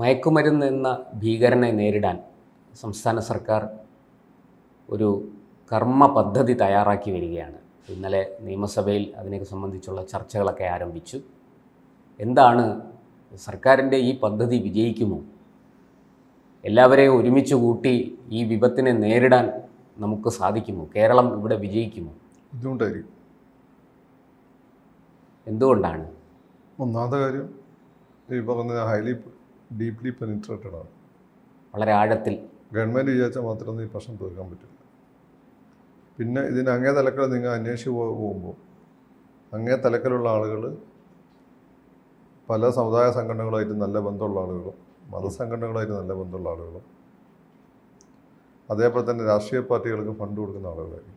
മയക്കുമരുന്ന് എന്ന ഭീകരനെ നേരിടാൻ സംസ്ഥാന സർക്കാർ ഒരു കർമ്മ പദ്ധതി തയ്യാറാക്കി വരികയാണ്. ഇന്നലെ നിയമസഭയിൽ അതിനെ സംബന്ധിച്ചുള്ള ചർച്ചകളൊക്കെ ആരംഭിച്ചു. എന്താണ് സർക്കാരിന്റെ ഈ പദ്ധതി വിജയിക്കുമോ? എല്ലാവരെയും ഒരുമിച്ച് കൂട്ടി ഈ വിപത്തിനെ നേരിടാൻ നമുക്ക് സാധിക്കുമോ? കേരളം ഇവിടെ വിജയിക്കുമോ? ബുദ്ധിമുട്ടായിരിക്കും എന്തുകൊണ്ടാണ്? ഒന്നാമത്തെ കാര്യം ഈ പറഞ്ഞ ഹൈലി ഡീപ്ലി പെനിട്രേറ്റഡ് ആണ്. വളരെ ആഴത്തിൽ. ഗവൺമെന്റ് വിചാരിച്ചാൽ മാത്രമേ ഈ പ്രശ്നം തീർക്കാൻ പറ്റില്ല പിന്നെ ഇതിന് അങ്ങേ തലക്കൽ നിങ്ങൾ അന്വേഷിച്ച് പോകുമ്പോൾ അങ്ങേ തലക്കലുള്ള ആളുകൾ പല സമുദായ സംഘടനകളായിട്ട് നല്ല ബന്ധമുള്ള ആളുകളും മതസംഘടനകളായിട്ട് നല്ല ബന്ധമുള്ള ആളുകളും അതേപോലെ തന്നെ രാഷ്ട്രീയ പാർട്ടികൾക്ക് ഫണ്ട് കൊടുക്കുന്ന ആളുകളായിരിക്കും.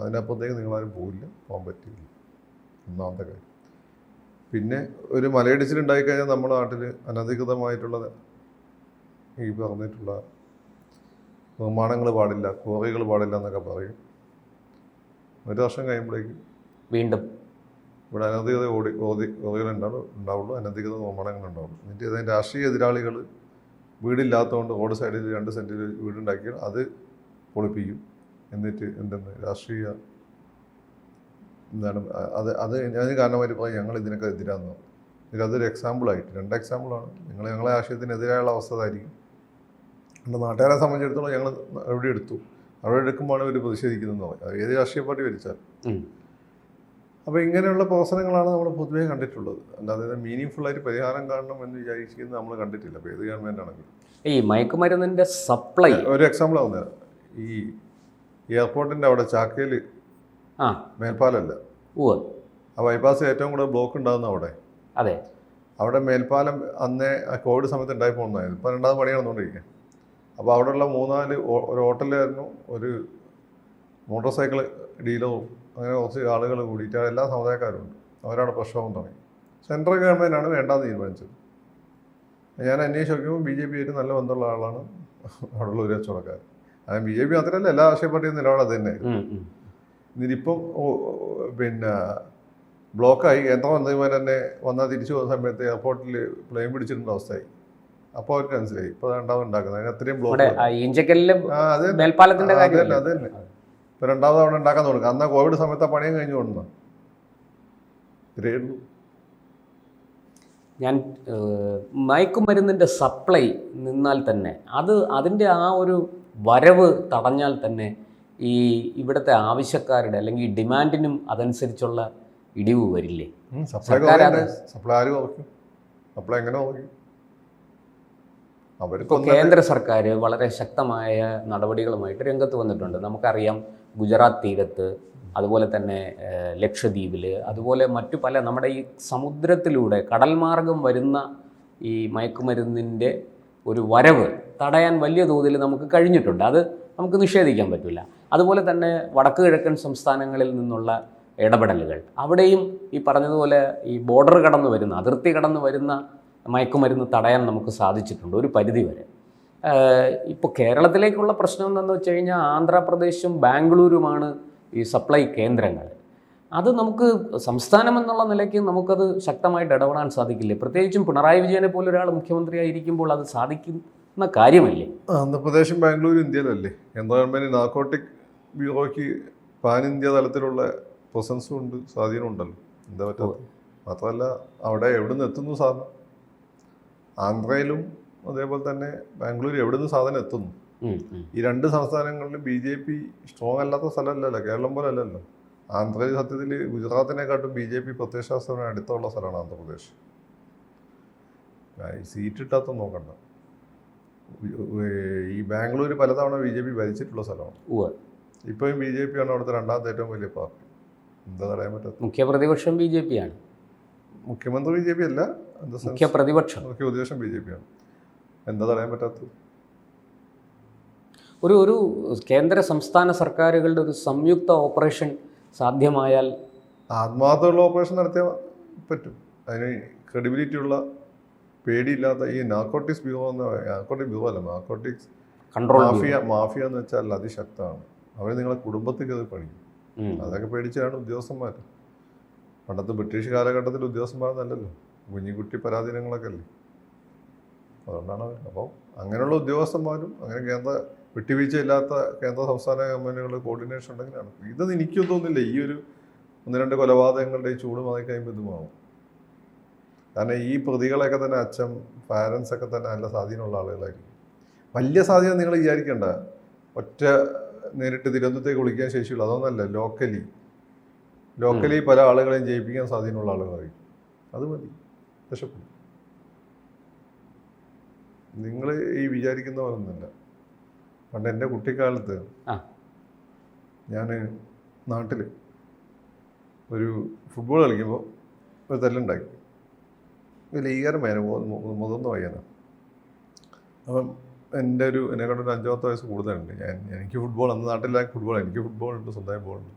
അതിനപ്പുറത്തേക്ക് നിങ്ങളാരും പോയില്ല പോകാൻ പറ്റില്ല. ഒന്നാമത്തെ കാര്യം. പിന്നെ ഒരു മലയിടിച്ചിലുണ്ടായി കഴിഞ്ഞാൽ നമ്മുടെ നാട്ടിൽ അനധികൃതമായിട്ടുള്ള ഈ പറഞ്ഞിട്ടുള്ള നിർമ്മാണങ്ങൾ പാടില്ല കോറികൾ പാടില്ല എന്നൊക്കെ പറയും. ഒരു വർഷം കഴിയുമ്പോഴേക്കും വീണ്ടും. ഇവിടെ അനധികൃത ഓടി ഓതി ഓതികൾ ഉണ്ടാവും ഉണ്ടാവുള്ളൂ അനധികൃത നിർമ്മാണങ്ങൾ ഉണ്ടാവുള്ളൂ. എന്നിട്ട് ഇതിന് രാഷ്ട്രീയ എതിരാളികൾ വീടില്ലാത്തതുകൊണ്ട് റോഡ് സൈഡിൽ രണ്ട് സെന്റിൽ വീടുണ്ടാക്കിയാൽ അത് പൊളിപ്പിക്കും. എന്നിട്ട് എന്തെന്ന് രാഷ്ട്രീയ എന്താണ് അത് അത് ഞാൻ കാരണമായിട്ട് പറയും ഞങ്ങൾ ഇതിനൊക്കെ എതിരാന്ന് പറഞ്ഞു ഇതിൽ അതൊരു എക്സാമ്പിളായിട്ട് രണ്ട് എക്സാമ്പിളാണ് നിങ്ങൾ ഞങ്ങളെ ആശയത്തിനെതിരായുള്ള അവസ്ഥ ആയിരിക്കും. നമ്മുടെ നാട്ടുകാരെ സംബന്ധിച്ചിടത്തോളം ഞങ്ങൾ നടപടി എടുത്തു. അവിടെ എടുക്കുമ്പോഴാണ് ഇവർ പ്രതിഷേധിക്കുന്നതെന്ന് പറയും ഏത് രാഷ്ട്രീയ പാർട്ടി വലിച്ചാൽ. അപ്പോൾ ഇങ്ങനെയുള്ള പ്രവർത്തനങ്ങളാണ് നമ്മൾ പൊതുവേ കണ്ടിട്ടുള്ളത്. അല്ലാതെ മീനിങ് ഫുള്ളായിട്ട് പരിഹാരം കാണണം എന്ന് വിചാരിക്കുന്നത് നമ്മൾ കണ്ടിട്ടില്ല. അപ്പോൾ ഏത് ഗവൺമെന്റ് ആണെങ്കിലും. ഈ മയക്കുമരുന്നിന്റെ സപ്ലൈ ഒരു എക്സാമ്പിൾ ആവുന്നത് ഈ എയർപോർട്ടിന്റെ അവിടെ ചാക്കയിൽ ആ. മേൽപ്പാലമല്ല ഉവ്വ്. ആ ബൈപ്പാസ് ഏറ്റവും കൂടുതൽ ബ്ലോക്ക് ഉണ്ടാകുന്ന അവിടെ. അതെ. അവിടെ മേൽപ്പാലം അന്നേ കോവിഡ് സമയത്ത് ഉണ്ടായി പോകുന്നതായിരുന്നു. ഇപ്പം രണ്ടാമത് പണി നടന്നുകൊണ്ടിരിക്കുക അപ്പോൾ അവിടെയുള്ള മൂന്നാൽ ഒരു ഹോട്ടലിലായിരുന്നു ഒരു മോട്ടോർ സൈക്കിൾ ഡീലറും അങ്ങനെ കുറച്ച് ആളുകൾ കൂടിയിട്ട് എല്ലാ സമുദായക്കാരും ഉണ്ട്. അവരവിടെ പ്രക്ഷോഭം തുടങ്ങി. സെൻട്രൽ ഗവൺമെന്റാണ് വേണ്ടാന്ന് തീരുമാനിച്ചത്. ഞാൻ അന്വേഷിച്ച് നോക്കുമ്പോൾ ബി ജെ പി ആയിട്ട് നല്ല ബന്ധമുള്ള ആളാണ് അവിടെയുള്ള ഒരു കച്ചവടക്കാരൻ. അതായത് ബി ജെ പി മാത്രമല്ല എല്ലാ രാഷ്ട്രീയ പാർട്ടിയും നിലപാട് അത് തന്നെ ഓ- പിന്നെ ബ്ലോക്കായി. കേന്ദ്ര മന്ത്രിമാർ തന്നെ വന്നാൽ തിരിച്ചു പോകുന്ന സമയത്ത് എയർപോർട്ടിൽ പ്ലെയിൻ പിടിച്ചിട്ടുള്ള അവസ്ഥയായി. അപ്പോൾ അവർക്ക് മനസ്സിലായി. ഇപ്പോൾ രണ്ടാമത് ഉണ്ടാക്കുന്നത്. അതിന് അത്രയും ബ്ലോക്ക് അത് തന്നെ. അത് ഇപ്പോൾ രണ്ടാമത് അവിടെ ഉണ്ടാക്കാൻ തുടങ്ങും. അന്ന് കോവിഡ് സമയത്ത് പണിയും കഴിഞ്ഞു കൊണ്ടു ഇത്രയേ ഉള്ളൂ. ഞാൻ മയക്കുമരുന്നിന്റെ സപ്ലൈ നിന്നാൽ തന്നെ അത് അതിന്റെ ആ ഒരു വരവ് തടഞ്ഞാൽ തന്നെ ഈ ഇവിടുത്തെ ആവശ്യക്കാരുടെ അല്ലെങ്കിൽ ഡിമാൻഡിനും അതനുസരിച്ചുള്ള ഇടിവ് വരില്ലേ? സപ്ലൈ സർക്കാർ സപ്ലൈ ആര് കുറയ്ക്കും? സപ്ലൈ എങ്ങനെ കുറയ്ക്കും? ഇപ്പോൾ കേന്ദ്ര സർക്കാർ വളരെ ശക്തമായ നടപടികളുമായിട്ട് രംഗത്ത് വന്നിട്ടുണ്ട്. നമുക്കറിയാം ഗുജറാത്ത് തീരത്ത് അതുപോലെ തന്നെ ലക്ഷദ്വീപിൽ അതുപോലെ മറ്റു പല നമ്മുടെ ഈ സമുദ്രത്തിലൂടെ കടൽ മാർഗം വരുന്ന ഈ മയക്കുമരുന്നിന്റെ ഒരു വരവ് തടയാൻ വലിയ തോതിൽ നമുക്ക് കഴിഞ്ഞിട്ടുണ്ട്. അത് നമുക്ക് നിഷേധിക്കാൻ പറ്റില്ല. അതുപോലെ തന്നെ വടക്ക് കിഴക്കൻ സംസ്ഥാനങ്ങളിൽ നിന്നുള്ള ഇടപെടലുകൾ. അവിടെയും ഈ പറഞ്ഞതുപോലെ ഈ ബോർഡർ കടന്നു വരുന്ന അതിർത്തി കടന്നു വരുന്ന മയക്കുമരുന്ന് തടയാൻ നമുക്ക് സാധിച്ചിട്ടുണ്ട് ഒരു പരിധി വരെ. ഇപ്പോൾ കേരളത്തിലേക്കുള്ള പ്രശ്നം എന്താണെന്ന് വെച്ച് കഴിഞ്ഞാൽ ആന്ധ്രാപ്രദേശും ബാംഗ്ലൂരുമാണ് ഈ സപ്ലൈ കേന്ദ്രങ്ങൾ. അത് നമുക്ക് സംസ്ഥാനം എന്നുള്ള നിലയ്ക്ക് നമുക്കത് ശക്തമായിട്ട് ഇടപെടാൻ സാധിക്കില്ലേ? പ്രത്യേകിച്ചും പിണറായി വിജയനെ പോലെ ഒരാൾ മുഖ്യമന്ത്രിയായിരിക്കുമ്പോൾ അത് സാധിക്കുന്ന കാര്യമല്ലേ? ആന്ധ്രാപ്രദേശും ബാംഗ്ലൂർ ഇന്ത്യയിലല്ലേ? കേന്ദ്ര ഗവൺമെന്റ് നാർക്കോട്ടിക് ബ്യൂറോയ്ക്ക് പാൻ ഇന്ത്യ തലത്തിലുള്ള പ്രസൻസും ഉണ്ട് സ്വാധീനം ഉണ്ടല്ലോ. എന്താ പറ്റുക മാത്രമല്ല അവിടെ എവിടെ നിന്ന് എത്തുന്നു സാധനം? ആന്ധ്രയിലും അതേപോലെ തന്നെ ബാംഗ്ലൂർ എവിടെ നിന്ന് സാധനം എത്തുന്നു. ഈ രണ്ട് സംസ്ഥാനങ്ങളിലും ബി ജെ പി സ്ട്രോങ് അല്ലാത്ത സ്ഥലമല്ലല്ലോ കേരളം പോലെ അല്ലല്ലോ. ആന്ധ്രയിൽ സത്യത്തിൽ ഗുജറാത്തിനെക്കാട്ടും ബി ജെ പി പ്രത്യയശാസ്ത്രത്തിന് അടുത്തുള്ള സ്ഥലമാണ് ആന്ധ്രാപ്രദേശ്. സീറ്റ് ഇട്ടാത്ത നോക്കണ്ട. ഈ ബാംഗ്ലൂർ പലതവണ ബി ജെ പി ഭരിച്ചിട്ടുള്ള സ്ഥലമാണ്. ഇപ്പോഴും ബി ജെ പി ആണ് അവിടുത്തെ രണ്ടാമത്തെ ഏറ്റവും വലിയ പാർട്ടി. എന്താ പറയാൻ പറ്റാത്ത മുഖ്യ പ്രതിപക്ഷം ബി ജെ പി ആണ് മുഖ്യമന്ത്രി ബി ജെ പി അല്ല. മുഖ്യപ്രതിപക്ഷം. മുഖ്യ പ്രതിപക്ഷം മുഖ്യ ബി ജെ പി ആണ് എന്താ തടയാൻ പറ്റാത്തത്? ഒരു ഒരു കേന്ദ്ര സംസ്ഥാന സർക്കാരുകളുടെ ഒരു സംയുക്ത ഓപ്പറേഷൻ സാധ്യമായാൽ ആത്മാർത്ഥമുള്ള ഓപ്പറേഷൻ നടത്തിയാൽ പറ്റും. അതിന് ക്രെഡിബിലിറ്റി ഉള്ള പേടിയില്ലാത്ത ഈ നാർക്കോട്ടിക്സ് ബ്യൂറോ എന്ന നാർക്കോട്ടിക് ബ്യൂറോ അല്ല നാർക്കോട്ടിക്സ് കൺട്രോൾ മാഫിയ മാഫിയ എന്ന് വെച്ചാൽ അതിശക്തമാണ്. അവർ നിങ്ങളെ കുടുംബത്തിൽ കയറി പഠിക്കും. അതൊക്കെ പേടിച്ചാണ് ഉദ്യോഗസ്ഥന്മാർ പണ്ടത്തെ ബ്രിട്ടീഷ് കാലഘട്ടത്തിൽ ഉദ്യോഗസ്ഥന്മാരെന്നല്ലല്ലോ കുഞ്ഞിക്കുട്ടി പരാധീനങ്ങളൊക്കെ അല്ലേ? അതുകൊണ്ടാണ് അപ്പോൾ അങ്ങനെയുള്ള ഉദ്യോഗസ്ഥന്മാരും അങ്ങനെ കേന്ദ്ര വിട്ടുവീഴ്ചയില്ലാത്ത കേന്ദ്ര സംസ്ഥാന ഗവൺമെന്റുകൾ കോർഡിനേഷൻ ഉണ്ടെങ്കിലാണ്. ഇതൊന്നും എനിക്കും തോന്നുന്നില്ല. ഈ ഒരു ഒന്ന് രണ്ട് കൊലപാതകങ്ങളുടെ ഈ ചൂട് മാറി കഴിയുമ്പോൾ ഇതുമാവും കാരണം ഈ പ്രതികളെയൊക്കെ തന്നെ അച്ഛൻ പാരൻസ് ഒക്കെ തന്നെ നല്ല സ്വാധീനമുള്ള ആളുകളായിരിക്കും. വലിയ സ്വാധീനം നിങ്ങൾ വിചാരിക്കേണ്ട. ഒറ്റ നേരിട്ട് തിരുവനന്തപുരത്തേക്ക് വിളിക്കാൻ ശേഷിയുള്ളൂ അതൊന്നല്ല ലോക്കലി ലോക്കലി പല ആളുകളെയും ജയിപ്പിക്കാൻ സ്വാധീനമുള്ള ആളുകളായിരിക്കും. അത് മതി. രക്ഷപ്പെടും. നിങ്ങൾ ഈ വിചാരിക്കുന്ന പോലൊന്നുമല്ല പണ്ട് എന്റെ കുട്ടിക്കാലത്ത്. ഞാൻ നാട്ടിൽ ഒരു ഫുട്ബോൾ കളിക്കുമ്പോൾ ഒരു തല്ലുണ്ടാക്കി. ഒരു ലീഗാരൻ പയ്യന മുതിർന്ന പയ്യനാണ് അപ്പം എന്റെ ഒരു എന്നെ കൊണ്ട് ഒരു അഞ്ചാമത്തെ വയസ്സ് കൂടുതലുണ്ട്. ഞാൻ എനിക്ക് ഫുട്ബോൾ അന്ന് നാട്ടിലെ ഫുട്ബോൾ എനിക്ക് ഫുട്ബോൾ ഉണ്ട് സ്വന്തമായി ബോളുണ്ട്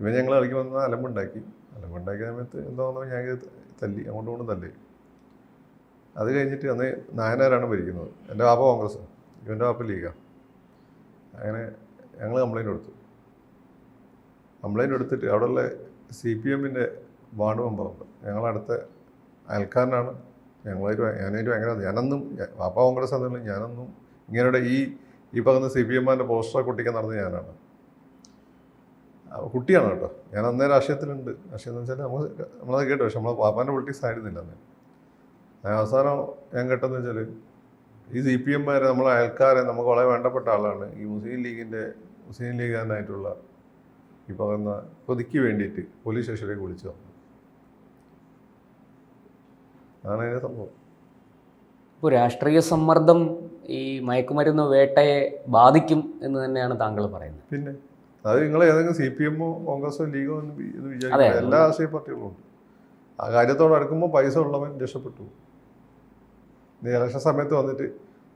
ഇവൻ ഞങ്ങൾ കളിക്കുമ്പോൾ വന്നാൽ അലമ്പുണ്ടാക്കി. അലമ്പുണ്ടാക്കിയ സമയത്ത് എന്താ പറഞ്ഞാൽ ഞാൻ തല്ലി അങ്ങോട്ടും കൊണ്ട് തല്ലി. അത് കഴിഞ്ഞിട്ട് അന്ന് നായനാരാണ് ഭരിക്കുന്നത്. എന്റെ പാപ്പ കോൺഗ്രസ് ഇവന്റെ പാപ്പ ലീഗാണ് അങ്ങനെ ഞങ്ങൾ കംപ്ലൈന്റ് കൊടുത്തു. കംപ്ലൈന്റ് എടുത്തിട്ട് അവിടെയുള്ള സി പി എമ്മിന്റെ വാർഡ് മെമ്പറുണ്ട് ഞങ്ങളടുത്ത അയൽക്കാരനാണ്. ഞങ്ങളായിട്ട് ഞാനൊരു ഭയങ്കര ഞാനൊന്നും വാപ്പ കോൺഗ്രസ് ആണെങ്കിലും ഞാനൊന്നും ഇങ്ങനെയുടെ ഈ ഈ പറയുന്ന സി പി എമ്മാന്റെ പോസ്റ്റർ കുട്ടിക്ക് നടന്ന ഞാനാണ്. കുട്ടിയാണ് കേട്ടോ. ഞാൻ അന്നേ രാഷ്ട്രീയത്തിലുണ്ട്. രാഷ്ട്രീയം എന്ന് വെച്ചാൽ നമ്മൾ നമ്മളത് കേട്ടു. പക്ഷെ നമ്മൾ പാപ്പാന്റെ പൊളിറ്റിക്സ് ആയിരുന്നില്ല അന്നേ. അവസാനം ഞാൻ കേട്ടെന്ന് വെച്ചാൽ ഈ സി പി എമ്മാരെ നമ്മളെ അയൽക്കാരെ നമുക്ക് വളരെ വേണ്ടപ്പെട്ട ആളാണ്. ഈ മുസ്ലിം ലീഗിന്റെ മുസ്ലിം ലീഗുകാരനായിട്ടുള്ള ഈ പറയുന്ന പ്രതിക്ക് വേണ്ടിയിട്ട് പോലീസ് സ്റ്റേഷനിലേക്ക് വിളിച്ചു വന്നു. അതാണ് അതിന്റെ സംഭവം. ഇപ്പോൾ രാഷ്ട്രീയ സമ്മർദ്ദം ഈ മയക്കുമരുന്ന് വേട്ടയെ ബാധിക്കും എന്ന് തന്നെയാണ് താങ്കൾ പറയുന്നത്. പിന്നെ അത് നിങ്ങൾ ഏതെങ്കിലും സി പി എമ്മോ കോൺഗ്രസോ ലീഗോ എന്ന് വിചാരിക്കുന്നത്. എല്ലാ രാഷ്ട്രീയ പാർട്ടികളും ഉണ്ട്. ആ കാര്യത്തോട് അടുക്കുമ്പോൾ പൈസ ഉള്ളവൻ രക്ഷപ്പെട്ടു. നീ ഇലക്ഷൻ സമയത്ത് വന്നിട്ട്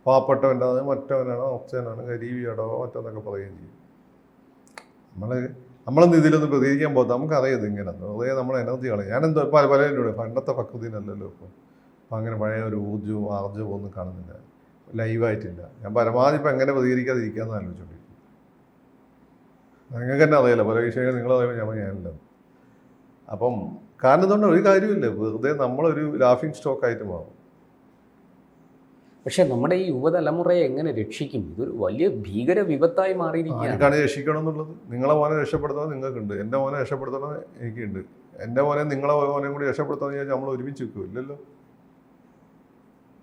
പാവപ്പെട്ടവന്റെ അത് മറ്റവനാണോ ഒച്ചനാണ് ഗരീബിയാടോ മറ്റോന്നൊക്കെ പറയുകയും ചെയ്യും. നമ്മൾ നമ്മളൊന്നും ഇതിലൊന്നും പ്രതികരിക്കാൻ പോകും നമുക്കറിയാം ഇത് ഇങ്ങനെ വെറുതെ നമ്മൾ എനർജി കളയും. ഞാനെന്തോ പല പലരും കൂടെ പണ്ടത്തെ പക്വതീനല്ലല്ലോ ഇപ്പോൾ അപ്പോൾ അങ്ങനെ പഴയ ഒരു ഊർജവും ആർജവും ഒന്നും കാണുന്നില്ല. ലൈവായിട്ടില്ല. ഞാൻ പരമാവധി ഇപ്പം എങ്ങനെ പ്രതികരിക്കാതിരിക്കാമെന്ന് ആലോചിച്ചുകൊണ്ടിരിക്കും നിങ്ങൾക്ക് തന്നെ അറിയില്ല. പല വിഷയങ്ങൾ നിങ്ങൾ അറിയുമ്പോൾ ഞാൻ ഞാനില്ല. അപ്പം കാരണം ഇതുകൊണ്ട് ഒരു കാര്യമില്ല വെറുതെ നമ്മളൊരു സ്റ്റോക്ക് ആയിട്ട് മാറും പക്ഷെ നമ്മുടെ ഈ യുവതലമുറയെ എങ്ങനെ രക്ഷിക്കും? ഇതൊരു വലിയ ഭീകര വിപത്തായി മാറിയിരിക്കുകയാണ്. രക്ഷിക്കണം എന്നുള്ളത് നിങ്ങളെ മോനെ രക്ഷപ്പെടുത്തണം നിങ്ങൾക്കുണ്ട്. എന്റെ മോനെ രക്ഷപ്പെടുത്തണം എനിക്കുണ്ട്. എന്റെ മോനെ നിങ്ങളെ മോനെ കൂടി രക്ഷപ്പെടുത്തണം ചോദിച്ചാൽ നമ്മൾ ഒരുമിച്ച് നിൽക്കുമോ ഇല്ലല്ലോ.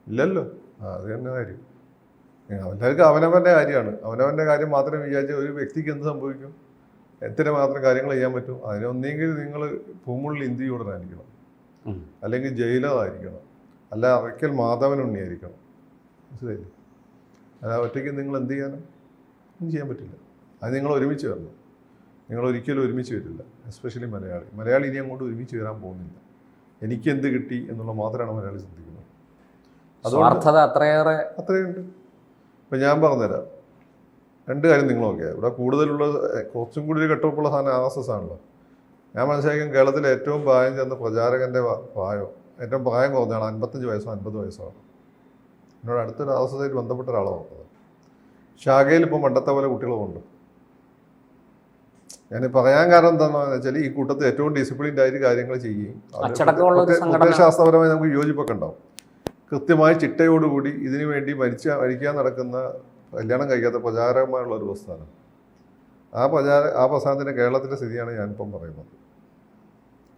ഇല്ലല്ലോ. ആ അത് തന്നെ കാര്യം. എല്ലാവർക്കും അവനവന്റെ കാര്യമാണ്. അവനവന്റെ കാര്യം മാത്രം വിചാരിച്ച ഒരു വ്യക്തിക്ക് എന്ത് സംഭവിക്കും? എത്ര മാത്രം കാര്യങ്ങൾ ചെയ്യാൻ പറ്റും? അതിനൊന്നെങ്കിൽ നിങ്ങൾ പൂമുള്ളിൽ ഇന്ത്യയോടനായിരിക്കണം ആയിരിക്കണം. അല്ലെങ്കിൽ ജയിലതായിരിക്കണം അല്ല അറയ്ക്കൽ മാധവനുണ്ണിയായിരിക്കണം മനസ്സിലായില്ലേ? അല്ല ഒറ്റയ്ക്ക് നിങ്ങൾ എന്ത് ചെയ്യാനും? ഒന്നും ചെയ്യാൻ പറ്റില്ല. അത് നിങ്ങൾ ഒരുമിച്ച് വരണം. നിങ്ങൾ ഒരിക്കലും ഒരുമിച്ച് വരില്ല എസ്പെഷ്യലി മലയാളി. മലയാളി ഇനി അങ്ങോട്ട് ഒരുമിച്ച് വരാൻ പോകുന്നില്ല. എനിക്ക് എന്ത് കിട്ടി എന്നുള്ള മാത്രമാണ് മലയാളി ചിന്തിക്കുന്നത്. അതുകൊണ്ട് സ്വാർത്ഥത അത്രയേറെ അത്രയുണ്ട്. ഇപ്പം ഞാൻ പറഞ്ഞുതരാം. രണ്ട് കാര്യം നിങ്ങൾ നോക്കിയാൽ ഇവിടെ കൂടുതലുള്ള കുറച്ചും കൂടി ഒരു കെട്ടപ്പുള്ള സാധനം ആർ എസ് എസ് ആണല്ലോ. ഞാൻ മനസ്സിലാക്കും കേരളത്തിലെ ഏറ്റവും പ്രായം ചെന്ന പ്രചാരകന്റെ പ്രായം. ഏറ്റവും പ്രായം കുറഞ്ഞാണ് അൻപത്തഞ്ച് വയസ്സോ അൻപത് വയസ്സോ ആണ്. എന്നോട് അടുത്തൊരു ആയിട്ട് ബന്ധപ്പെട്ട ഒരാളാണ് നോക്കുന്നത് ശാഖയിൽ ഇപ്പോൾ പണ്ടത്തെ പോലെ കുട്ടികളുമുണ്ട് ഞാൻ പറയാൻ കാരണം എന്താണെന്ന് വെച്ചാൽ ഈ കൂട്ടത്തിൽ ഏറ്റവും ഡിസിപ്ലിൻഡ് ആയിട്ട് കാര്യങ്ങൾ ചെയ്യുകയും ശാസ്ത്രപരമായി പ്രത്യയശാസ്ത്രപരമായി നമുക്ക് യോജിപ്പൊക്കെ ഉണ്ടാവും. കൃത്യമായി ചിട്ടയോടുകൂടി ഇതിനു വേണ്ടി മരിച്ച മരിക്കാൻ നടക്കുന്ന കല്യാണം കഴിക്കാത്ത പ്രചാരകന്മാരുള്ള ഒരു പ്രസ്ഥാനം. ആ പ്രചാര ആ പ്രസ്ഥാനത്തിന്റെ കേരളത്തിന്റെ സ്ഥിതിയാണ് ഞാനിപ്പം പറയുന്നത്.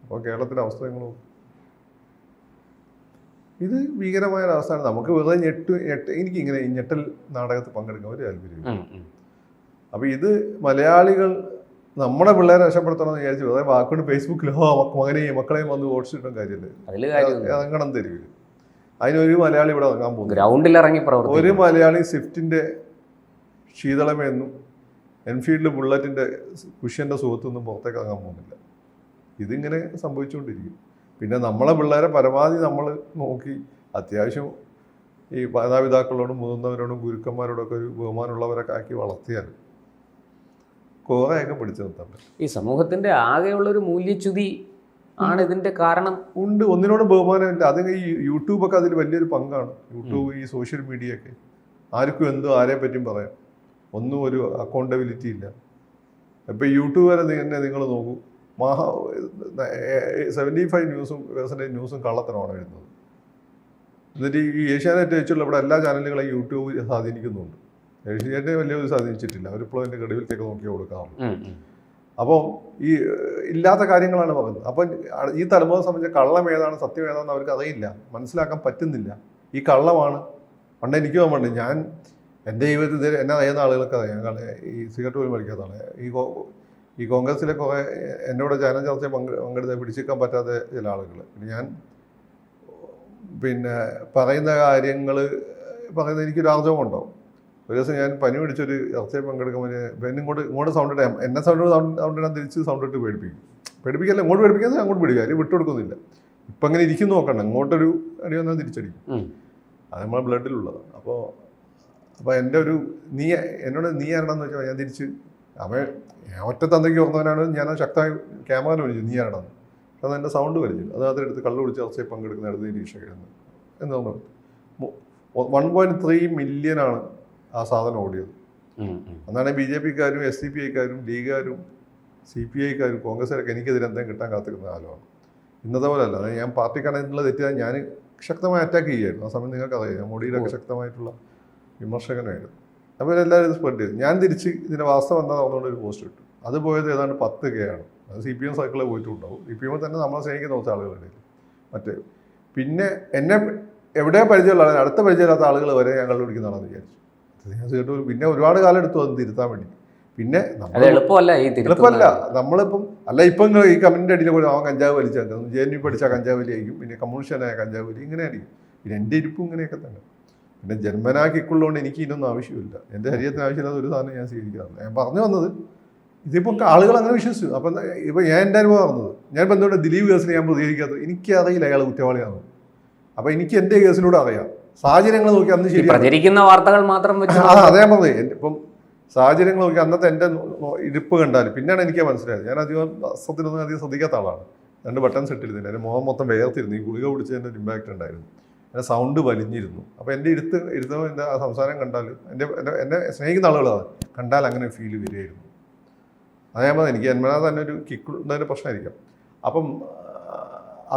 അപ്പോൾ കേരളത്തിന്റെ അവസ്ഥ നിങ്ങൾ. ഇത് ഭീകരമായ ഒരു അവസ്ഥയാണ്. നമുക്ക് വെറുതെ ഞെട്ട് ഞെട്ട് എനിക്ക് ഇങ്ങനെ ഈ ഞെട്ടൽ നാടകത്തിൽ പങ്കെടുക്കാൻ ഒരു താല്പര്യമില്ല. അപ്പോൾ ഇത് മലയാളികൾ നമ്മുടെ പിള്ളേരെ രക്ഷപ്പെടുത്തണം എന്ന് വിചാരിച്ചു അതായത് വാക്കുകൊണ്ട് ഫേസ്ബുക്കിലോ മകനെയും മക്കളെയും വന്ന് വോട്ട്സിട്ടും കാര്യമില്ല. അതിൽ കാര്യമൊന്നും ഇറങ്ങണം തരുവില്ല അതിനൊരു മലയാളി ഇവിടെ ഇറങ്ങാൻ പോകുന്നു ഗ്രൗണ്ടിൽ ഇറങ്ങി ഒരു മലയാളി സ്വിഫ്റ്റിന്റെ ശീതളമെന്നും എൻഫീൽഡ് ബുള്ളറ്റിന്റെ കുഷ്യന്റെ സുഖത്തൊന്നും പുറത്തേക്ക് ഇറങ്ങാൻ പോകുന്നില്ല. ഇതിങ്ങനെ സംഭവിച്ചുകൊണ്ടിരിക്കും. പിന്നെ നമ്മളെ പിള്ളേരെ പരമാവധി നമ്മൾ നോക്കി. അത്യാവശ്യം ഈ മാതാപിതാക്കളോടും മുതിർന്നവരോടും ഗുരുക്കന്മാരോടൊക്കെ ഒരു ബഹുമാനമുള്ളവരൊക്കെ ആക്കി വളർത്തിയാൽ കുറേയൊക്കെ പിടിച്ചു നിർത്താൻ പറ്റും. ഈ സമൂഹത്തിന്റെ ആകെയുള്ളൊരു മൂല്യച്യുതി ആണ് ഇതിന്റെ കാരണം. ഉണ്ട്. ഒന്നിനോടും ബഹുമാനമില്ല അത് ഈ യൂട്യൂബൊക്കെ അതിൽ വലിയൊരു പങ്കാണ്. യൂട്യൂബ് ഈ സോഷ്യൽ മീഡിയ ഒക്കെ. ആർക്കും എന്തോ ആരെ പറ്റിയും പറയാം. ഒന്നും ഒരു അക്കൗണ്ടബിലിറ്റി ഇല്ല. ഇപ്പം യൂട്യൂബ് വരെ തന്നെ നിങ്ങൾ നോക്കൂ. മഹാ സെവന്റി ഫൈവ് ന്യൂസും പെർസെന്റേജ് ന്യൂസും കള്ളത്തനമാണ് വരുന്നത്. എന്നിട്ട് ഈ ഏഷ്യാനെറ്റ് വെച്ചുള്ള ഇവിടെ എല്ലാ ചാനലുകളും യൂട്യൂബ് സ്വാധീനിക്കുന്നുണ്ട്. ഏഷ്യാനെറ്റ് വലിയ സ്വാധീനിച്ചിട്ടില്ല. അവരിപ്പോഴും അതിന്റെ ക്രെഡിബിലിറ്റി നോക്കി കൊടുക്കാറുള്ളൂ. അപ്പോൾ ഈ ഇല്ലാത്ത കാര്യങ്ങളാണ് പറയുന്നത്. അപ്പം ഈ തലമുറ സംബന്ധിച്ച് കള്ളം ഏതാണ് സത്യം ഏതാണെന്ന് അവർക്ക് അറിയില്ല. മനസ്സിലാക്കാൻ പറ്റുന്നില്ല. ഈ കള്ളമാണ്. പണ്ട് എനിക്ക് ഓർമ്മയുണ്ട്. ഞാൻ എന്റെ ജീവിതത്തിൽ എന്നെ അറിയുന്ന ആളുകൾക്ക് അറിയാം ഈ സിഗരറ്റ് പോലും വലിക്കാത്ത ആളെ. ഈ ഈ കോൺഗ്രസ്സിലെ കുറേ എന്നോട് ചാനൽ ചർച്ച പങ്കെ പങ്കെടുത്ത് പിടിച്ചേക്കാൻ പറ്റാത്ത ചില ആളുകൾ. ഞാൻ പിന്നെ പറയുന്ന കാര്യങ്ങൾ പറയുന്നത് എനിക്കൊരു ആർജവമുണ്ടാവും ഒരു ദിവസം ഞാൻ പനി പിടിച്ചൊരു ചർച്ചയിൽ പങ്കെടുക്കുമ്പോൾ പിന്നെ ഇങ്ങോട്ട് ഇങ്ങോട്ട് സൗണ്ട് ഇടാം. എന്നെ സൗണ്ട് സൗണ്ട് സൗണ്ട് ഇടാൻ തിരിച്ച് സൗണ്ട് ഇട്ട് പേടിപ്പിക്കും. പേടിപ്പിക്കല്ല ഇങ്ങോട്ട് പേടിപ്പിക്കാൻ അങ്ങോട്ട് പേടിക്കുക വിട്ടു വിട്ടുകൊടുക്കുന്നില്ല ഇപ്പം അങ്ങനെ ഇരിക്കും നോക്കണം ഇങ്ങോട്ടൊരു അടി വന്നാൽ തിരിച്ചടിക്കും. അത് നമ്മളെ ബ്ലഡിലുള്ളതാണ് അപ്പോൾ അപ്പോൾ എന്റെ ഒരു നീ എന്നോട് നീ ആരണമെന്ന് വെച്ചാൽ ഞാൻ തിരിച്ച് ഞാൻ ഒറ്റ തന്തയ്ക്ക് ഓർന്നവനാണ് ഞാൻ ആ ശക്തമായി ക്യാമറ വലിച്ചു നീ ആരാണെന്ന് അത് എന്റെ സൗണ്ട് വലിച്ചു അത് അതെടുത്ത് കള്ളു കുടിച്ച് ചർച്ചയിൽ പങ്കെടുക്കുന്ന അടുത്ത് നിരീക്ഷകരെന്ന് എന്ന് പറഞ്ഞു വൺ പോയിന്റ് ത്രീ മില്യനാണ് ആ സാധനം ഓടിയത്. അന്നാണ് ബി ജെ പിക്കാരും എസ് സി പി ഐക്കാരും ലീഗുകാരും സി പി ഐക്കാരും കോൺഗ്രസ്സുകാരൊക്കെ എനിക്കെതിരെ എന്തെങ്കിലും കിട്ടാൻ കാത്തിരുന്ന കാലമാണ്. ഇന്നത്തെ പോലെ അല്ല. ഞാൻ പാർട്ടിക്കാണെന്നുള്ള തെറ്റിയാൽ ഞാൻ ശക്തമായി അറ്റാക്ക് ചെയ്യുമായിരുന്നു ആ സമയം നിങ്ങൾക്ക് അറിയാം മോഡിയുടെ ശക്തമായിട്ടുള്ള വിമർശകനായിരുന്നു. അപ്പോൾ എല്ലാവരും ഇത് സ്പ്രെഡ് ചെയ്തു. ഞാൻ തിരിച്ച് ഇതിന്റെ വാസ്തവം എന്താ പറഞ്ഞുകൊണ്ട് ഒരു പോസ്റ്റ് ഇട്ടു. അത് പോയത് ഏതാണ്ട് പത്ത് കെ ആണ്. അത് സി പി എം സർക്കിളിൽ പോയിട്ടുണ്ടാവും സി പി എം തന്നെ നമ്മളെ സ്നേഹിക്കുന്ന കുറച്ച് ആളുകളുടെ മറ്റേ പിന്നെ എന്നെ എവിടെ പരിചയമുള്ള ആളുകൾ അടുത്ത പരിചയമില്ലാത്ത ആളുകൾ വരെ ഞാൻ കണ്ടുപിടിക്കുന്നതാണെന്ന് വിചാരിച്ചു. ഞാൻ കേട്ടു പിന്നെ ഒരുപാട് കാലം എടുത്തു അത് തിരുത്താൻ വേണ്ടി. പിന്നെ എളുപ്പമല്ല. എളുപ്പമല്ല. നമ്മളിപ്പം അല്ല ഇപ്പം ഈ കമ്മിന്റെ അടിയിൽ കൂടെ അവൻ കഞ്ചാവ് വലിച്ചാൽ ജെ എൻ യു പഠിച്ചാൽ കഞ്ചാവ് വലിയായിരിക്കും. പിന്നെ കമ്മ്യൂണിസ്റ്റായ കഞ്ചാവ് വലി ഇങ്ങനെ ആയിരിക്കും പിന്നെ എന്റെ ഇരിപ്പും ഇങ്ങനെയൊക്കെ തന്നെ. പിന്നെ ജന്മനാ കിക്കുള്ളതുകൊണ്ട് എനിക്ക് ഇതിനൊന്നും ആവശ്യമില്ല. എന്റെ ശരീരത്തിന് ആവശ്യമില്ലാത്ത ഒരു സാധനം ഞാൻ സ്വീകരിക്കാറില്ല. ഞാൻ പറഞ്ഞു വന്നത് ഇതിപ്പോൾ ആളുകൾ അങ്ങനെ വിശ്വസിച്ചു. അപ്പം ഇപ്പോൾ ഞാൻ എന്റെ അനുഭവം പറഞ്ഞത് ഞാൻ ഇപ്പം എന്തുകൊണ്ട് ദിലീപ് കേസിന് ഞാൻ പ്രതികരിക്കാത്തത്? എനിക്കറിയില്ല അയാൾ കുറ്റവാളിയാണ്. അപ്പം എനിക്ക് എന്റെ കേസിലൂടെ അറിയാം. സാഹചര്യങ്ങൾ നോക്കി അന്ന് ശരി പ്രചരിക്കുന്ന വാർത്തകൾ മാത്രം ആ അതേ പറഞ്ഞത്. എന്റെ ഇപ്പം സാഹചര്യങ്ങൾ നോക്കി അന്നത്തെ എന്റെ ഇരിപ്പ് കണ്ടാൽ പിന്നെയാണ് എനിക്ക് മനസ്സിലായത്. ഞാൻ അധികം വസ്ത്രത്തിനൊന്നും അധികം ശ്രദ്ധിക്കാത്ത ആളാണ്. രണ്ട് ബട്ടൺസ് ഇട്ടിരുന്നില്ല. എന്റെ മുഖം മൊത്തം വേർത്തിരുന്നു ഈ ഗുളിക പിടിച്ചതിന്റെ ഒരു ഇമ്പാക്റ്റ് ഉണ്ടായിരുന്നു. എന്റെ സൗണ്ട് വലിഞ്ഞിരുന്നു. അപ്പോൾ എന്റെ ഇരുത്ത് ഇരുത്തം എന്റെ ആ സംസാരം കണ്ടാൽ എന്റെ എന്റെ എന്നെ സ്നേഹിക്കുന്ന ആളുകളാണ് കണ്ടാൽ അങ്ങനെ ഫീൽ വരികയായിരുന്നു. അത് ഞാൻ എനിക്ക് ജന്മനാ തന്നെ ഒരു കിക്ക് ഉണ്ടായ പ്രശ്നമായിരിക്കാം. അപ്പം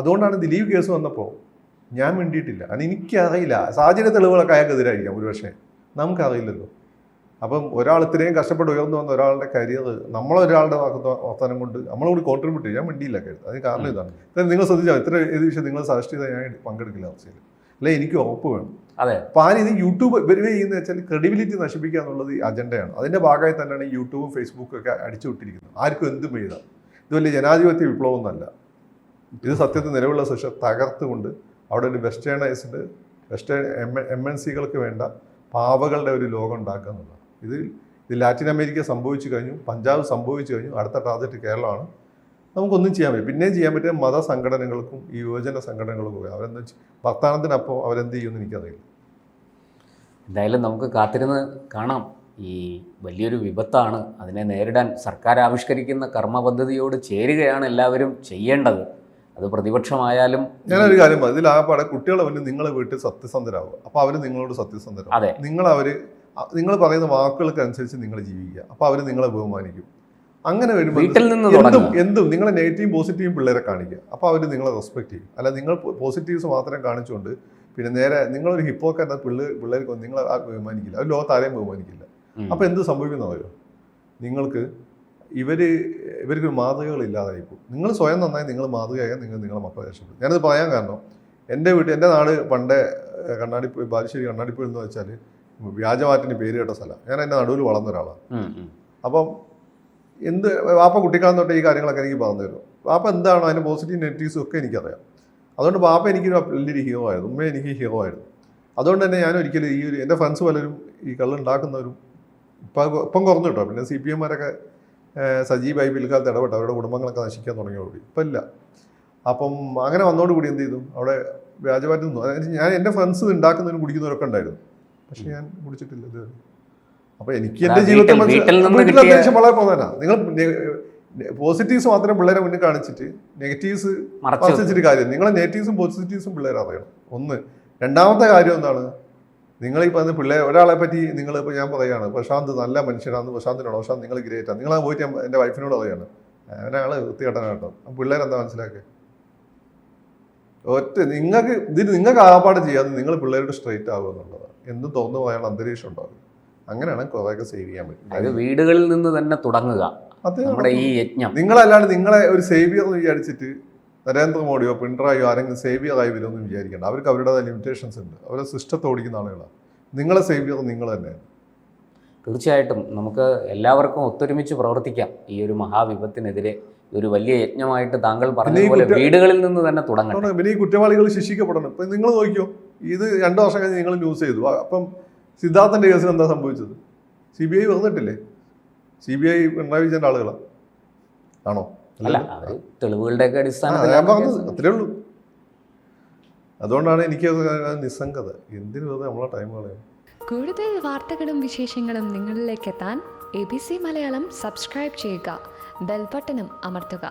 അതുകൊണ്ടാണ് ദിലീപ് കേസ് വന്നപ്പോൾ ഞാൻ വേണ്ടിയിട്ടില്ല അത് എനിക്കറിയില്ല. സാഹചര്യ തെളിവുകളൊക്കെ അയാൾക്കെതിരായിരിക്കാം ഒരു പക്ഷേ നമുക്കറിയില്ലല്ലോ. അപ്പം ഒരാൾ ഇത്രയും കഷ്ടപ്പെട്ട് ഉയർന്നു വന്ന ഒരാളുടെ കരിയർ നമ്മളൊരാളുടെ വാക്കത്ത് വർത്തമാനം കൊണ്ട് നമ്മളോട് കോൺട്രിബ്യൂട്ട് ചെയ്യാൻ വേണ്ടിയില്ല കരുത് അതിന് കാരണം ഇതാണ്. ഇത് നിങ്ങൾ ശ്രദ്ധിച്ചാൽ ഇത്ര ഏത് വിഷയം നിങ്ങൾ സജസ്റ്റ് ചെയ്താൽ ഞാൻ പങ്കെടുക്കില്ല ചർച്ചയിൽ അല്ലെ? എനിക്ക് ഉറപ്പ് വേണം. അതെ. അപ്പൊ ആരും ഇത് യൂട്യൂബ് ഇവർ ചെയ്യുന്നത് വെച്ചാൽ ക്രെഡിബിലിറ്റി നശിപ്പിക്കുക എന്നുള്ളത് ഈ അജണ്ടയാണ് അതിന്റെ ഭാഗമായി തന്നെയാണ് യൂട്യൂബും ഫേസ്ബുക്കും ഒക്കെ അടിച്ചു വിട്ടിരിക്കുന്നത്. ആർക്കും എന്തും എഴുതാം. ഇത് വലിയ ജനാധിപത്യ വിപ്ലവം ഒന്നല്ല ഇത് സത്യത്തിൽ നിലവിലുള്ള സിസ്റ്റം തകർത്തുകൊണ്ട് അവിടെ ഒരു westernised western M M N സികൾക്ക് വേണ്ട പാവകളുടെ ഒരു ലോകം ഉണ്ടാക്കുക എന്നുള്ളതാണ്. ഇത് ഇത് ലാറ്റിൻ അമേരിക്ക സംഭവിച്ചു കഴിഞ്ഞു പഞ്ചാബ് സംഭവിച്ചു കഴിഞ്ഞു അടുത്ത ടാർഗറ്റ് കേരളമാണ്. നമുക്കൊന്നും ചെയ്യാൻ പറ്റും പിന്നെയും ചെയ്യാൻ പറ്റിയ മത സംഘടനകൾക്കും ഈ യുവജന സംഘടനകൾക്കും അവരെന്താ വർത്തമാനത്തിനപ്പോൾ അവരെന്ത് ചെയ്യുമെന്ന് എനിക്കറിയില്ല. എന്തായാലും നമുക്ക് കാത്തിരുന്ന് കാണാം. ഈ വലിയൊരു വിപത്താണ് അതിനെ നേരിടാൻ സർക്കാർ ആവിഷ്കരിക്കുന്ന കർമ്മ പദ്ധതിയോട് ചേരുകയാണ് എല്ലാവരും ചെയ്യേണ്ടത്. അത് പ്രതിപക്ഷമായാലും ഞാനൊരു കാര്യം പറയാം ഇതിലാകപ്പാടെ കുട്ടികളെ മുന്നിൽ നിങ്ങളെ വീട്ടിൽ സത്യസന്ധരാകുക അപ്പോൾ അവർ നിങ്ങളോട് സത്യസന്ധരാകും. നിങ്ങൾ അവർ നിങ്ങൾ പറയുന്ന വാക്കുകൾക്ക് അനുസരിച്ച് നിങ്ങൾ ജീവിക്കുക. അപ്പോൾ അവർ നിങ്ങളെ ബഹുമാനിക്കും. അങ്ങനെ വരുമ്പോൾ വീട്ടിൽ നിന്ന് എന്തും എന്തും നിങ്ങളെ നെഗറ്റീവും പോസിറ്റീവും പിള്ളേരെ കാണിക്കുക. അപ്പോൾ അവർ നിങ്ങളെ റെസ്പെക്ട് ചെയ്യും. അല്ല നിങ്ങൾ പോസിറ്റീവ്സ് മാത്രം കാണിച്ചുകൊണ്ട് പിന്നെ നേരെ നിങ്ങളൊരു ഹിപ്പോക്കാരൻ പിള്ളേർ പിള്ളേർക്ക് നിങ്ങളെ ആ ബഹുമാനിക്കില്ല. അവർ ലോകത്ത് ആരെയും ബഹുമാനിക്കില്ല. അപ്പോൾ എന്ത് അവരോ നിങ്ങൾക്ക് ഇവർ ഇവർക്ക് മാതൃകകൾ ഇല്ലാതായി പോകും നിങ്ങൾ സ്വയം നന്നായി നിങ്ങൾ മാതൃകയായി നിങ്ങൾ നിങ്ങളെ മക്കളെ രക്ഷപ്പെടും. ഞാനത് പറയാൻ കാരണം എന്റെ വീട്ടിൽ എന്റെ നാട് പണ്ടേ കണ്ണാടിപ്പുഴ ബാലുശ്ശേരി കണ്ണാടിപ്പുഴ എന്ന് വെച്ചാൽ വ്യാജമാറ്റിന് പേര് കേട്ട സ്ഥലം. ഞാൻ എന്റെ നടുവിൽ വളർന്ന ഒരാളാണ്. അപ്പം എന്ത് വാപ്പ കുട്ടിക്കാലം തൊട്ട് ഈ കാര്യങ്ങളൊക്കെ എനിക്ക് പറഞ്ഞു തരും വാപ്പ എന്താണോ അതിന്റെ പോസിറ്റീവ് നെഗറ്റീവ്സും ഒക്കെ എനിക്കറിയാം. അതുകൊണ്ട് വാപ്പ എനിക്കൊരു വലിയൊരു ഹീറോ ആയിരുന്നു. ഉമ്മ എനിക്ക് ഹീറോ ആയിരുന്നു. അതുകൊണ്ട് തന്നെ ഞാൻ ഒരിക്കലും ഈ ഒരു എന്റെ ഫ്രണ്ട്സ് പലരും ഈ കള്ളുണ്ടാക്കുന്നവരും ഇപ്പം ഇപ്പം കുറഞ്ഞു കേട്ടോ. പിന്നെ സി പി എമ്മാരൊക്കെ സജീവായി പിൽക്കാലത്ത് ഇടപെട്ട് അവരുടെ കുടുംബങ്ങളൊക്കെ നശിക്കാൻ തുടങ്ങിയോടുകൂടി ഇപ്പം ഇല്ല. അപ്പം അങ്ങനെ വന്നോടുകൂടി എന്ത് ചെയ്തു? അവിടെ വ്യാജമായിട്ട് നിന്നു. അതായത് ഞാൻ എന്റെ ഫ്രണ്ട്സ് ഉണ്ടാക്കുന്നതിനും കുടിക്കുന്നവരൊക്കെ ഉണ്ടായിരുന്നു. പക്ഷേ ഞാൻ കുടിച്ചിട്ടില്ല ഇത് അപ്പോൾ എനിക്ക് എന്റെ ജീവിതത്തിൽ അത്യാവശ്യം വളരെ പ്രധാനമാണ് നിങ്ങൾ പോസിറ്റീവ്സ് മാത്രം പിള്ളേരെ മുന്നിൽ കാണിച്ചിട്ട് നെഗറ്റീവ്സ് മറച്ചു മറച്ചിട്ട് കാര്യം നിങ്ങളെ നെഗറ്റീവ്സും പോസിറ്റീവ്സും പിള്ളേരെ അറിയണം. ഒന്ന് രണ്ടാമത്തെ കാര്യം എന്താണ്? നിങ്ങൾ ഈ പറഞ്ഞ പിള്ളേർ ഒരാളെ പറ്റി നിങ്ങൾ ഇപ്പോൾ ഞാൻ പറയുകയാണ് പ്രശാന്ത് നല്ല മനുഷ്യനാണ് പ്രശാന്തിനോട് പ്രശാന്ത് നിങ്ങൾ ഗ്രേറ്റാണ് നിങ്ങൾ പോയിട്ട് ഞാൻ- എന്റെ വൈഫിനോട് പറയുകയാണ് അവനാൾ വൃത്തികെട്ടനാട്ടോ. അപ്പം പിള്ളേരെന്താ മനസ്സിലാക്കുക ഒറ്റ നിങ്ങൾക്ക് ഇതിന് നിങ്ങൾക്ക് ആപാട് ചെയ്യാതെ നിങ്ങൾ പിള്ളേരോട് സ്ട്രൈറ്റ് ആകുമെന്നുള്ളതാണ് എന്നുള്ളതാണ്. എന്തും അയാൾ പോയാൽ അന്തരീക്ഷം ഉണ്ടാകും അങ്ങനെയാണ് കുറേയൊക്കെ സേവ് ചെയ്യാൻ പറ്റും പറ്റും വീടുകളിൽ നിന്ന് തന്നെ തുടങ്ങുക. അത് നമ്മുടെ ഈ യജ്ഞം. നിങ്ങളല്ലാണ്ട് നിങ്ങളെ ഒരു സേവിയർ എന്ന് വിചാരിച്ചിട്ട് നരേന്ദ്രമോദിയോ പിണറായിയോ ആരെങ്കിലും സേവിയറായി വരുമെന്ന് വിചാരിക്കേണ്ട. അവർക്ക് അവരുടേതായ ലിമിറ്റേഷൻസ് ഉണ്ട്. അവരെ സിസ്റ്റത്തെ ഓടിക്കുന്ന ആളുകളാണ് നിങ്ങളെ സേവിയർ നിങ്ങൾ തന്നെയാണ് തീർച്ചയായിട്ടും നമുക്ക് എല്ലാവർക്കും ഒത്തൊരുമിച്ച് പ്രവർത്തിക്കാം. ഈ ഒരു മഹാവിപത്തിനെതിരെ ഒരു വലിയ യജ്ഞമായിട്ട് താങ്കൾ പറഞ്ഞ പോലെ വീടുകളിൽ നിന്ന് തന്നെ തുടങ്ങണം പിന്നെ ഈ കുറ്റവാളികൾ ശിക്ഷിക്കപ്പെടണം. ഇപ്പം നിങ്ങൾ നോക്കിയോ ഇത് രണ്ടു വർഷം കഴിഞ്ഞ് നിങ്ങൾ ന്യൂസ് ചെയ്തു. അപ്പം സിദ്ധാർത്ഥന്റെ കേസിൽ എന്താ സംഭവിച്ചത്? സി ബി ഐ വന്നിട്ടില്ലേ? സി ബി ഐ പിണറായി വിജയന്റെ ആളുകളാണ് ആണോ? അല്ല തെളിവുകളുടെയൊക്കെ ആ, അടിസ്ഥാനത്തിൽ ഞാൻ പറഞ്ഞത് അത്രേ ഉള്ളൂ. അതുകൊണ്ടാണ് എനിക്ക് നിസ്സംഗത. എന്തിനു വെറുതെ നമ്മളെ ടൈം കളയും കൂടുതൽ വാർത്തകളും വിശേഷങ്ങളും നിങ്ങളിലേക്ക് എത്താൻ A B C Malayalam subscribe ചെയ്യുക. ബെൽബട്ടനും അമർത്തുക.